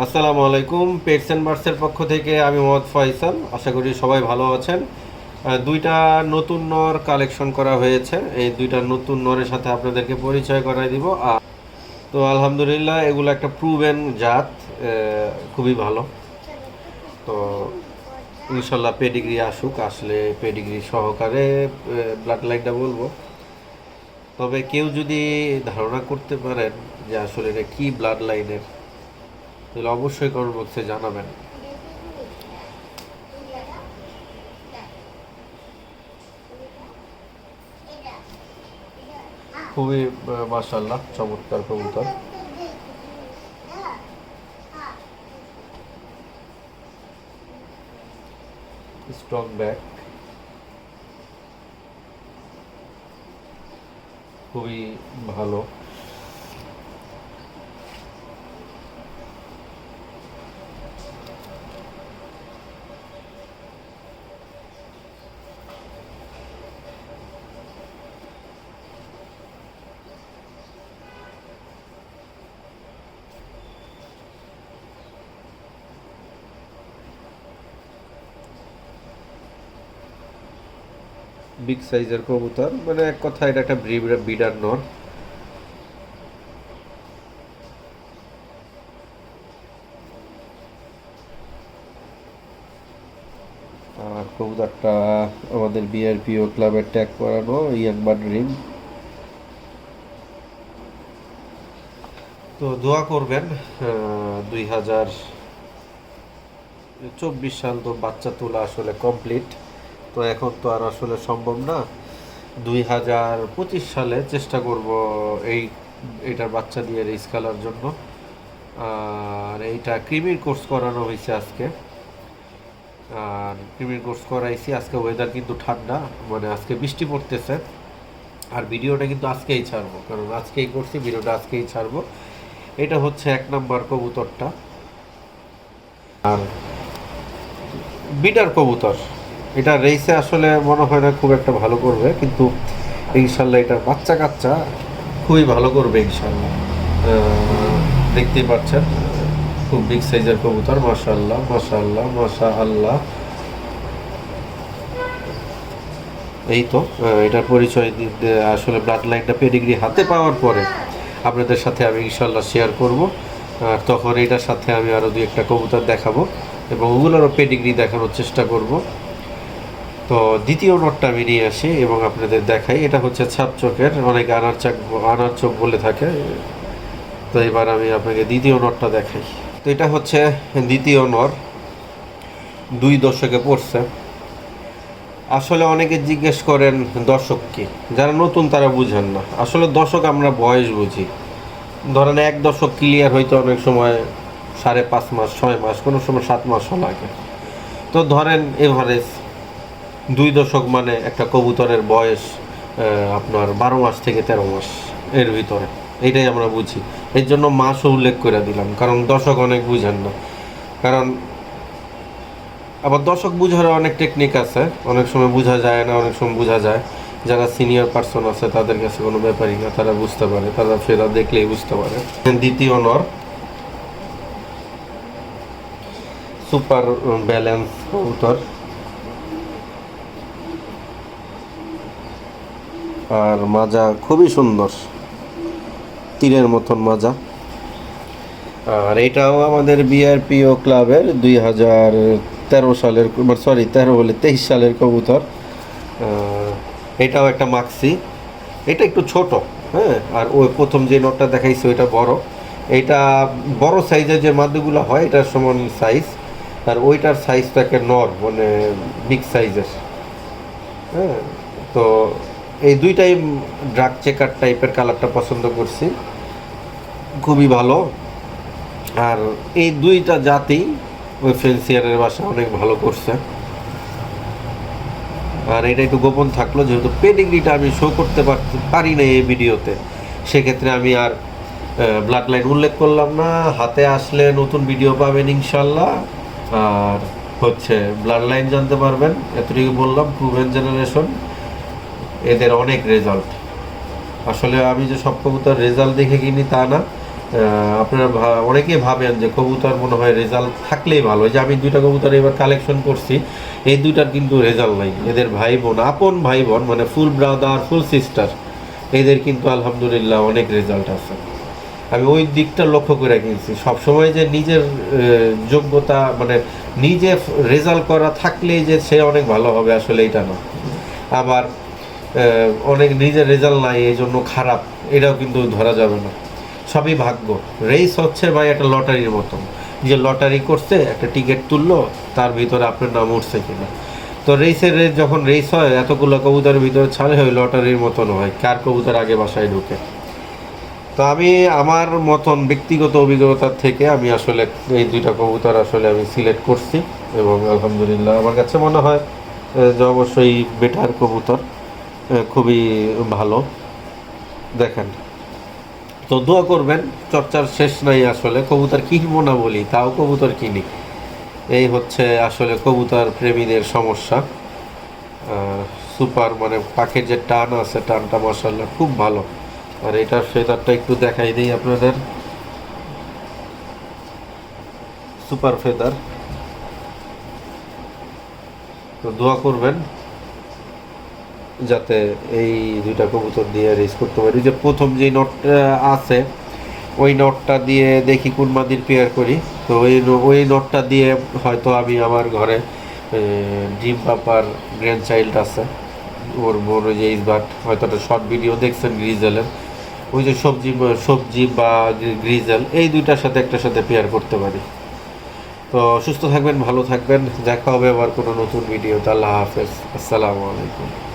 আসসালামু আলাইকুম pets and বার্ডসের পক্ষ থেকে আমি মোহাম্মদ ফয়সাল। আশা করি সবাই ভালো আছেন। দুইটা নতুন নর কালেকশন করা হয়েছে। এই দুইটা নতুন নরের সাথে আপনাদেরকে পরিচয় করাই দিব। আর তো আলহামদুলিল্লাহ, এগুলো একটা প্রুভেন জাত খুবই ভালো। তো ইনশাল্লাহ পেডিগ্রি আসুক, আসলে পেডিগ্রি সহকারে ব্লাড লাইনটা বলব। তবে কেউ যদি ধারণা করতে পারেন যে আসলে এটা কী ব্লাড লাইনের তাহলে অবশ্যই কমেন্ট বক্সে জানাবেন। খুবই মাশাল্লাহ চমৎকার কবুতর। Strong back. খুবই ভালো। বিগ সাইজের কবুতর। মানে এক কথা এটা একটা বিডার নর আর কবুতরটা আমাদের বিআরপিও ক্লাবের ট্যাগ করানো ইয়াংবান রিং তো দোয়া করবেন দুই হাজার চব্বিশ সাল তো বাচ্চা তোলা আসলে কমপ্লিট তো এখন তো আর আসলে সম্ভব না। দুই হাজার পঁচিশ সালে চেষ্টা করব এই এটার বাচ্চা দিয়ে রেস খেলার জন্য। আর এইটা ক্রিমির কোর্স করানো হয়েছে আজকে। আর ক্রিমির কোর্স করাইছি। আজকে ওয়েদার কিন্তু ঠান্ডা মানে আজকে বৃষ্টি পড়তেছে। আর ভিডিওটা কিন্তু আজকেই ছাড়বো, কারণ আজকেই করছি, ভিডিওটা আজকেই ছাড়বো। এটা হচ্ছে এক নাম্বার কবুতরটা। আর বিটার কবুতর। এটা রেসে আসলে মনে হয় না খুব একটা ভালো করবে, কিন্তু ইনশাল্লাহ এটার বাচ্চা কাচ্চা খুবই ভালো করবে ইনশাল্লাহ। দেখতেই পাচ্ছেন, খুব বিগ সাইজের কবুতর মাশাল্লাহ মাশাল্লাহ মাশা আল্লাহ এই তো এটার পরিচয় আসলে ব্লাড লাইনটা পেডিগ্রি হাতে পাওয়ার পরে আপনাদের সাথে আমি ইনশাল্লাহ শেয়ার করব। আর তখন এটার সাথে আমি আরও দুই একটা কবুতর দেখাবো এবং ওগুলোরও পেডিগ্রি দেখানোর চেষ্টা করব। তো দ্বিতীয় নোটটা আমি নিয়ে আসি এবং আপনাদের দেখাই। এটা হচ্ছে ছাপ চোখের, অনেক আনার চাক আনার চোখ বলে থাকে। তো এবার আমি আপনাকে দ্বিতীয় নটটা দেখাই। তো এটা হচ্ছে দ্বিতীয় নর দুই দশকে পড়ছে। আসলে অনেকে জিজ্ঞেস করেন দর্শক কি? যারা নতুন তারা বুঝেন না। আসলে দশক আমরা বয়স বুঝি। ধরেন এক দশক ক্লিয়ার হইতে অনেক সময় সাড়ে পাঁচ মাস, ছয় মাস, কোনো সময় সাত মাসও লাগে। তো ধরেন এভারেজ দুই দশক মানে একটা কবুতরের বয়স আপনার বারো মাস থেকে তেরো মাস এর ভিতরে। এটাই আমরা বুঝি। এর জন্য মাসও উল্লেখ করে দিলাম, কারণ দশক অনেক বুঝেন না। কারণ আবার দশক বুঝার অনেক টেকনিক আছে। অনেক সময় বোঝা যায় না, অনেক সময় বোঝা যায়। যারা সিনিয়র পার্সন আছে, তাদের কাছে কোনো ব্যাপারই না। তারা বুঝতে পারে, তারা ফেরা দেখলেই বুঝতে পারে। দ্বিতীয় নর সুপার ব্যালেন্স কবুতর। আর মাজা খুবই সুন্দর। তীরের মতন মাজা। আর এটাও আমাদের বিআরপিও ক্লাবের দুই হাজার তেরো সালের সরি তেরো বলে তেইশ সালের কবুতর। এটাও একটা মাক্সি এটা একটু ছোট হ্যাঁ? আর ওই প্রথম যে নটটা দেখাইছে ওইটা বড়। এটা বড় সাইজের যে মাদুগুলো হয়, এটার সমান সাইজ আর ওইটার সাইজটাকে নর মানে বিগ সাইজের হ্যাঁ? তো এই দুইটাই ড্রাগ চেকার টাইপের কালারটা পছন্দ করছি। খুবই ভালো। আর এই দুইটা জাতি ওই ফেন্সিয়ারের বাসা অনেক ভালো করছে। আর এটা একটু গোপন থাকল, যেহেতু পেডিগ্রিটা আমি শো করতে পারি না এই ভিডিওতে সেক্ষেত্রে আমি আর ব্লাড লাইন উল্লেখ করলাম না। হাতে আসলে নতুন ভিডিও পাবেন ইনশাল্লাহ। আর হচ্ছে ব্লাড লাইন জানতে পারবেন এতটুকু বললাম প্রুভেন জেনারেশন এদের অনেক রেজাল্ট আসলে আমি যে সব কবুতর রেজাল্ট দেখে কিনি তা না। আপনারা অনেকেই ভাবেন যে কবুতর মনে হয় রেজাল্ট থাকলেই ভালো। যে আমি দুইটা কবুতর এবার কালেকশন করছি, এই দুইটার কিন্তু রেজাল্ট নাই। এদের ভাই বোন, আপন ভাই বোন মানে ফুল ব্রাদার ফুল সিস্টার এদের কিন্তু আলহামদুলিল্লাহ অনেক রেজাল্ট আছে। আমি ওই দিকটা লক্ষ্য করে কিনছি। সবসময় যে নিজের যোগ্যতা মানে নিজে রেজাল্ট করা থাকলেই যে সে অনেক ভালো হবে, আসলে এটা না। আবার অনেক নিজের রেজাল্ট নাই, এই জন্য খারাপ। এটাও কিন্তু ধরা যাবে না। সবই ভাগ্য। রেস হচ্ছে ভাই একটা লটারির মতন। যে লটারি করছে, একটা টিকিট তুললো, তার ভিতরে আপনার নাম উঠছে কিনা। তো রেসের রেস যখন রেস হয়, এতগুলো কবুতরের ভিতরে ছাড়ে হয় লটারির মতন হয়, কার কবুতর আগে বাসায় ঢুকে। তো আমি, আমার মতন ব্যক্তিগত অভিজ্ঞতার থেকে আমি আসলে এই দুইটা কবুতর আসলে আমি সিলেক্ট করছি এবং আলহামদুলিল্লাহ, আমার কাছে মনে হয় যে অবশ্যই বেটার কবুতর। খুবই ভালো। দেখেন, তো দোয়া করবেন, চর্চার শেষ নাই আসলে। কবুতর কিনবো না বলি, তাও কবুতর কিনি। এই হচ্ছে আসলে কবুতর প্রেমীদের সমস্যা। সুপার মানে পাখির যে টান আছে, টানটা মশাল্লা খুব ভালো। আর এটার ফেদারটা একটু দেখাই দিই আপনাদের। Super feather. তো দোয়া করবেন। যাতে এই দুইটা কবুতর দিয়ে রেস করতে পারি। যে প্রথম যে নটটা আছে, ওই নটটা দিয়ে দেখি কোন মাদির পেয়ার করি। তো ওই ওই নটটা দিয়ে হয়তো আমি আমার ঘরে ড্রিম পাপার গ্র্যান্ড চাইল্ড আছে। ওর বড় যে ইসবাট হয়তো একটা শর্ট ভিডিও দেখছেন গ্রিজেলের ওই যে সবজি সবজি বা গ্রিজেল এই দুইটার সাথে একটার সাথে পেয়ার করতে পারি। তো সুস্থ থাকবেন, ভালো থাকবেন। দেখা হবে আবার কোনো নতুন ভিডিওতে আল্লাহ হাফেজ। আসসালামু আলাইকুম।